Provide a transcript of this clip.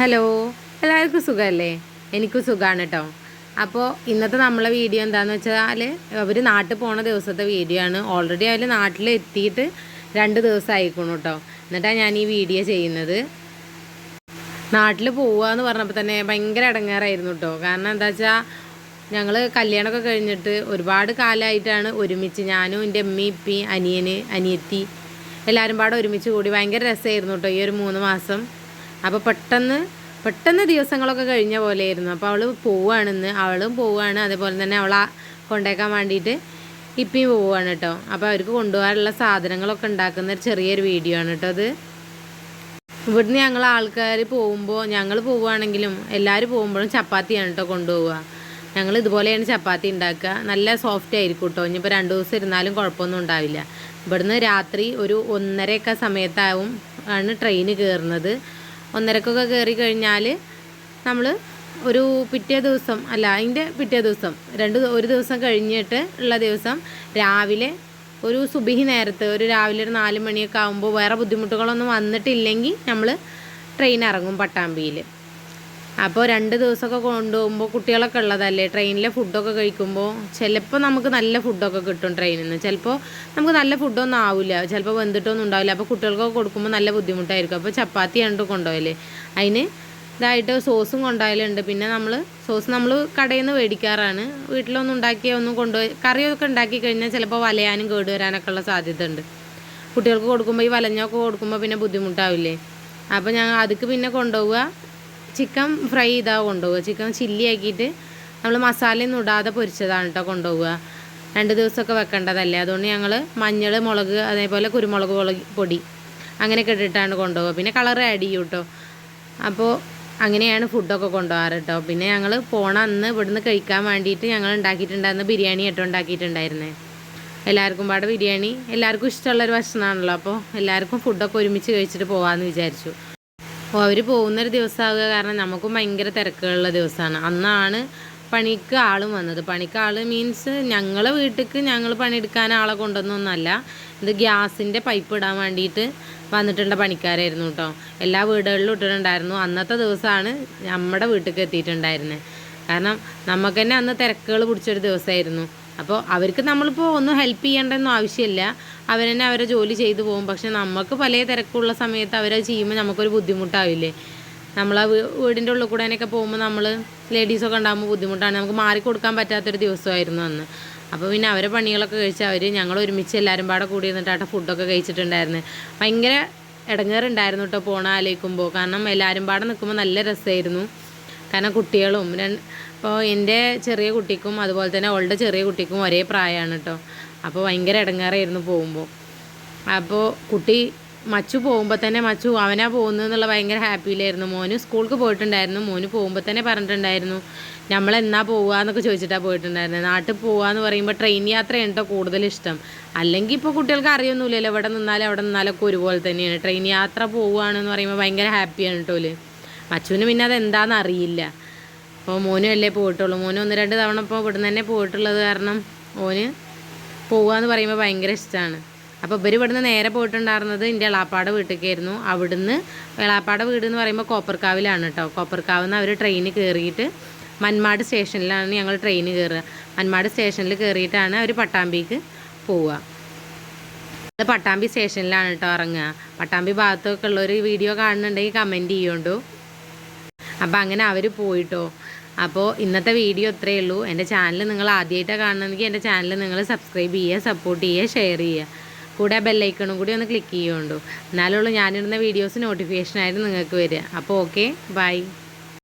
Hello എല്ലാവർക്കും സുഖമല്ലേ എനിക്കും സുഖമാണ് കേട്ടോ അപ്പോൾ ഇന്നത്തെ നമ്മളെ വീഡിയോ എന്താണെന്ന് വെച്ചാൽ അവർ നാട്ടിൽ പോണ ദിവസത്തെ വീഡിയോ ആണ്. ഓൾറെഡി അവർ നാട്ടിൽ എത്തിയിട്ട് രണ്ട് ദിവസം ആയിക്കോണു കേട്ടോ എന്നിട്ടാണ് ഞാൻ ഈ വീഡിയോ ചെയ്യുന്നത്. നാട്ടിൽ പോവുക എന്ന് പറഞ്ഞപ്പോൾ തന്നെ ഭയങ്കര ഇടങ്ങാറായിരുന്നു കേട്ടോ കാരണം എന്താ വെച്ചാൽ ഞങ്ങൾ കല്യാണമൊക്കെ കഴിഞ്ഞിട്ട് ഒരുപാട് കാലമായിട്ടാണ് ഒരുമിച്ച് ഞാനും എന്റെ അമ്മി ഇപ്പി അനിയന് അനിയത്തി എല്ലാവരും പാടെ ഒരുമിച്ച് കൂടി. ഭയങ്കര രസമായിരുന്നു കേട്ടോ ഈ ഒരു മൂന്ന് മാസം. അപ്പോൾ പെട്ടെന്ന് പെട്ടെന്ന് ദിവസങ്ങളൊക്കെ കഴിഞ്ഞ പോലെയായിരുന്നു. അപ്പോൾ അവൾ പോവുകയാണെന്ന് അവളും പോവുകയാണ് അതേപോലെ തന്നെ അവളെ കൊണ്ടേക്കാൻ വേണ്ടിയിട്ട് ഇപ്പിയും പോവുകയാണ് കേട്ടോ. അപ്പോൾ അവർക്ക് കൊണ്ടുപോകാനുള്ള സാധനങ്ങളൊക്കെ ഉണ്ടാക്കുന്ന ഒരു ചെറിയൊരു വീഡിയോ ആണ് കേട്ടോ അത്. ഇവിടുന്ന് ഞങ്ങൾ ആൾക്കാർ പോകുമ്പോൾ ഞങ്ങൾ പോവുകയാണെങ്കിലും എല്ലാവരും പോകുമ്പോഴും ചപ്പാത്തിയാണ് കേട്ടോ കൊണ്ടുപോവുക. ഞങ്ങൾ ഇതുപോലെയാണ് ചപ്പാത്തി ഉണ്ടാക്കുക. നല്ല സോഫ്റ്റ് ആയിരിക്കും കേട്ടോ. ഇനിയിപ്പോൾ രണ്ട് ദിവസം ഇരുന്നാലും കുഴപ്പമൊന്നും ഉണ്ടാവില്ല. ഇവിടുന്ന് രാത്രി ഒരു ഒന്നരയൊക്കെ സമയത്താവും ആണ് ട്രെയിൻ കയറുന്നത് ഒന്നരക്കൊക്കെ കയറി കഴിഞ്ഞാൽ നമ്മൾ ഒരു പിറ്റേ ദിവസം അല്ല അതിന്റെ പിറ്റേ ദിവസം രണ്ട് ഒരു ദിവസം കഴിഞ്ഞിട്ട് ഉള്ള ദിവസം രാവിലെ ഒരു സുബിഹി നേരത്ത് ഒരു രാവിലെ ഒരു നാല് മണിയൊക്കെ ആകുമ്പോൾ വേറെ ബുദ്ധിമുട്ടുകളൊന്നും വന്നിട്ടില്ലെങ്കിൽ നമ്മൾ ട്രെയിൻ ഇറങ്ങും പട്ടാമ്പിയിൽ അപ്പോൾ രണ്ട് ദിവസമൊക്കെ കൊണ്ടുപോകുമ്പോൾ കുട്ടികളൊക്കെ ഉള്ളതല്ലേ? ട്രെയിനിലെ ഫുഡൊക്കെ കഴിക്കുമ്പോൾ ചിലപ്പോൾ നമുക്ക് നല്ല ഫുഡൊക്കെ കിട്ടും ട്രെയിനിൽ നിന്ന് ചിലപ്പോൾ നമുക്ക് നല്ല ഫുഡൊന്നും ആവില്ല ചിലപ്പോൾ വെന്തിട്ടൊന്നും ഉണ്ടാവില്ല. അപ്പോൾ കുട്ടികൾക്കൊക്കെ കൊടുക്കുമ്പോൾ നല്ല ബുദ്ധിമുട്ടായിരിക്കും. അപ്പോൾ ചപ്പാത്തി കണ്ട് കൊണ്ടുപോയല്ലേ അതിന് ഇതായിട്ട് സോസും കൊണ്ടുപോയാലുണ്ട് പിന്നെ നമ്മൾ സോസ് നമ്മൾ കടയിൽ നിന്ന് മേടിക്കാറാണ്. വീട്ടിലൊന്നും ഉണ്ടാക്കിയ ഒന്നും കൊണ്ടുപോയി കറിയൊക്കെ ഉണ്ടാക്കി കഴിഞ്ഞാൽ ചിലപ്പോൾ വലയാനും കേട് വരാനൊക്കെ ഉള്ള സാധ്യത ഉണ്ട്. കുട്ടികൾക്ക് കൊടുക്കുമ്പോൾ ഈ വലഞ്ഞൊക്കെ കൊടുക്കുമ്പോൾ പിന്നെ ബുദ്ധിമുട്ടാവില്ലേ? അപ്പോൾ ഞാൻ അതിക്ക് പിന്നെ കൊണ്ടുപോവുക. ചിക്കൻ ഫ്രൈ ചെയ്താൽ കൊണ്ടുപോവുക. ചിക്കൻ ചില്ലി ആക്കിയിട്ട് നമ്മൾ മസാലയൊന്നും ഇടാതെ പൊരിച്ചതാണ് കേട്ടോ കൊണ്ടുപോവുക. രണ്ട് ദിവസമൊക്കെ വെക്കേണ്ടതല്ലേ? അതുകൊണ്ട് ഞങ്ങൾ മഞ്ഞൾ മുളക് അതേപോലെ കുരുമുളക് പൊടി അങ്ങനെയൊക്കെ ഇട്ടിട്ടാണ് കൊണ്ടുപോകുക പിന്നെ കളർ ആഡ് ചെയ്യും കേട്ടോ അപ്പോൾ അങ്ങനെയാണ് ഫുഡൊക്കെ കൊണ്ടുപോകാറ് കേട്ടോ പിന്നെ ഞങ്ങൾ പോണ അന്ന് ഇവിടുന്ന് കഴിക്കാൻ വേണ്ടിയിട്ട് ഞങ്ങൾ ഉണ്ടാക്കിയിട്ടുണ്ടായിരുന്ന ബിരിയാണി കേട്ടോ ഉണ്ടാക്കിയിട്ടുണ്ടായിരുന്നേ. എല്ലാവർക്കും പാടെ ബിരിയാണി എല്ലാവർക്കും ഇഷ്ടമുള്ളൊരു ഭക്ഷണമാണല്ലോ. അപ്പോൾ എല്ലാവർക്കും ഫുഡൊക്കെ ഒരുമിച്ച് കഴിച്ചിട്ട് പോകാമെന്ന് വിചാരിച്ചു. അപ്പോൾ അവർ പോകുന്നൊരു ദിവസമാകുക കാരണം നമുക്കും ഭയങ്കര തിരക്കുള്ള ദിവസമാണ് അന്നാണ് പണിക്ക് ആളും വന്നത്. പണിക്ക് ആൾ മീൻസ് ഞങ്ങളെ വീട്ടിലേക്ക് ഞങ്ങൾ പണിയെടുക്കാൻ ആളെ കൊണ്ടുവന്നൊന്നല്ല. ഇത് ഗ്യാസിന്റെ പൈപ്പ് ഇടാൻ വേണ്ടിയിട്ട് വന്നിട്ടുള്ള പണിക്കാരായിരുന്നു കേട്ടോ എല്ലാ വീടുകളിലും ഇട്ടിട്ടുണ്ടായിരുന്നു. അന്നത്തെ ദിവസമാണ് നമ്മുടെ വീട്ടിലേക്ക് എത്തിയിട്ടുണ്ടായിരുന്നത് കാരണം നമുക്ക് തന്നെ അന്ന് തിരക്കുകൾ പിടിച്ചൊരു ദിവസമായിരുന്നു അപ്പോൾ അവർക്ക് നമ്മളിപ്പോൾ ഒന്നും ഹെൽപ്പ് ചെയ്യേണ്ടെന്നും ആവശ്യമില്ല. അവർ തന്നെ അവരെ ജോലി ചെയ്തു പോകും. പക്ഷെ നമുക്ക് പല തിരക്കുള്ള സമയത്ത് അവരത് ചെയ്യുമ്പോൾ നമുക്കൊരു ബുദ്ധിമുട്ടാവില്ലേ? നമ്മൾ ആ വീടിന്റെ ഉള്ളിൽ കൂടെ ഒക്കെ പോകുമ്പോൾ നമ്മൾ ലേഡീസൊക്കെ ഉണ്ടാകുമ്പോൾ ബുദ്ധിമുട്ടാണ്. നമുക്ക് മാറിക്കൊടുക്കാൻ പറ്റാത്തൊരു ദിവസമായിരുന്നു അന്ന്. അപ്പോൾ പിന്നെ അവരെ പണികളൊക്കെ കഴിച്ച് അവർ ഞങ്ങൾ ഒരുമിച്ച് എല്ലാവരും പാടെ കൂടി നിന്നിട്ടാട്ടെ ഫുഡൊക്കെ കഴിച്ചിട്ടുണ്ടായിരുന്നു. ഭയങ്കര ഇടങ്ങേറുണ്ടായിരുന്നു കേട്ടോ പോണ ആലോചിക്കുമ്പോൾ കാരണം എല്ലാവരും പാടെ നിൽക്കുമ്പോൾ നല്ല രസമായിരുന്നു കാരണം കുട്ടികളും രണ്ട് ഇപ്പോൾ എന്റെ ചെറിയ കുട്ടിക്കും അതുപോലെ തന്നെ അവളുടെ ചെറിയ കുട്ടിക്കും ഒരേ പ്രായമാണ് കേട്ടോ. അപ്പോൾ ഭയങ്കര ഇടങ്ങാറായിരുന്നു പോകുമ്പോൾ. അപ്പോൾ കുട്ടി മച്ചു പോകുമ്പോൾ തന്നെ മച്ചു അവനാ പോകുന്നത് എന്നുള്ള ഭയങ്കര ഹാപ്പിയിലായിരുന്നു. മോന് സ്കൂൾക്ക് പോയിട്ടുണ്ടായിരുന്നു. മോന് പോകുമ്പോൾ തന്നെ പറഞ്ഞിട്ടുണ്ടായിരുന്നു നമ്മൾ എന്നാ എന്നൊക്കെ ചോദിച്ചിട്ടാണ് പോയിട്ടുണ്ടായിരുന്നത്. നാട്ടിൽ പോകുക എന്ന് പറയുമ്പോൾ ട്രെയിൻ യാത്രയാണ് കൂടുതൽ ഇഷ്ടം. അല്ലെങ്കിൽ ഇപ്പോൾ കുട്ടികൾക്ക് അറിയൊന്നുമില്ലല്ലോ എവിടെ നിന്നാലും അവിടെ നിന്നാലൊക്കെ ഒരുപോലെ തന്നെയാണ്. ട്രെയിൻ യാത്ര പോവുകയാണെന്ന് പറയുമ്പോൾ ഭയങ്കര ഹാപ്പിയാണ് കേട്ടോ ഓൽ. മച്ചുവിന് പിന്നെ അത് എന്താണെന്ന് അറിയില്ല. അപ്പോൾ മോനും അല്ലേ പോയിട്ടുള്ളൂ. മോനും ഒന്ന് രണ്ട് തവണ ഇപ്പോൾ ഇവിടുന്ന് തന്നെ പോയിട്ടുള്ളത് കാരണം ഓന് പോവുക എന്ന് പറയുമ്പോൾ ഭയങ്കര ഇഷ്ടമാണ് അപ്പോൾ ഇവർ ഇവിടുന്ന് നേരെ പോയിട്ടുണ്ടായിരുന്നത് എന്റെ എളാപ്പാട വീട്ടിലേക്കായിരുന്നു. അവിടുന്ന് എളാപ്പാട വീട് എന്ന് പറയുമ്പോൾ കോപ്പർക്കാവിലാണ് കേട്ടോ കോപ്പർക്കാവിൽ നിന്ന് അവർ ട്രെയിന് കയറിയിട്ട് മന്മാട് സ്റ്റേഷനിലാണ് ഞങ്ങൾ ട്രെയിൻ കയറുക മന്മാട് സ്റ്റേഷനിൽ കയറിയിട്ടാണ് അവർ പട്ടാമ്പിക്ക് പോവുക. അത് പട്ടാമ്പി സ്റ്റേഷനിലാണ് കേട്ടോ ഇറങ്ങുക. പട്ടാമ്പി ഭാഗത്തൊക്കെ ഉള്ളൊരു വീഡിയോ കാണുന്നുണ്ടെങ്കിൽ കമന്റ് ചെയ്യുകൊണ്ടു അപ്പം അങ്ങനെ അവർ പോയിട്ടോ. അപ്പോൾ ഇന്നത്തെ വീഡിയോ ഇത്രയേ ഉള്ളൂ. എന്റെ ചാനൽ നിങ്ങൾ ആദ്യമായിട്ടാണ് കാണണമെങ്കിൽ എന്റെ ചാനൽ നിങ്ങൾ സബ്സ്ക്രൈബ് ചെയ്യുക സപ്പോർട്ട് ചെയ്യുക ഷെയർ ചെയ്യുക. കൂടെ ബെല്ലൈക്കണും കൂടി ഒന്ന് ക്ലിക്ക് ചെയ്യുകയുള്ളൂ. എന്നാലുള്ളൂ ഞാനിടുന്ന വീഡിയോസ് നോട്ടിഫിക്കേഷനായിട്ട് നിങ്ങൾക്ക് വരിക. അപ്പോൾ ഓക്കെ ബൈ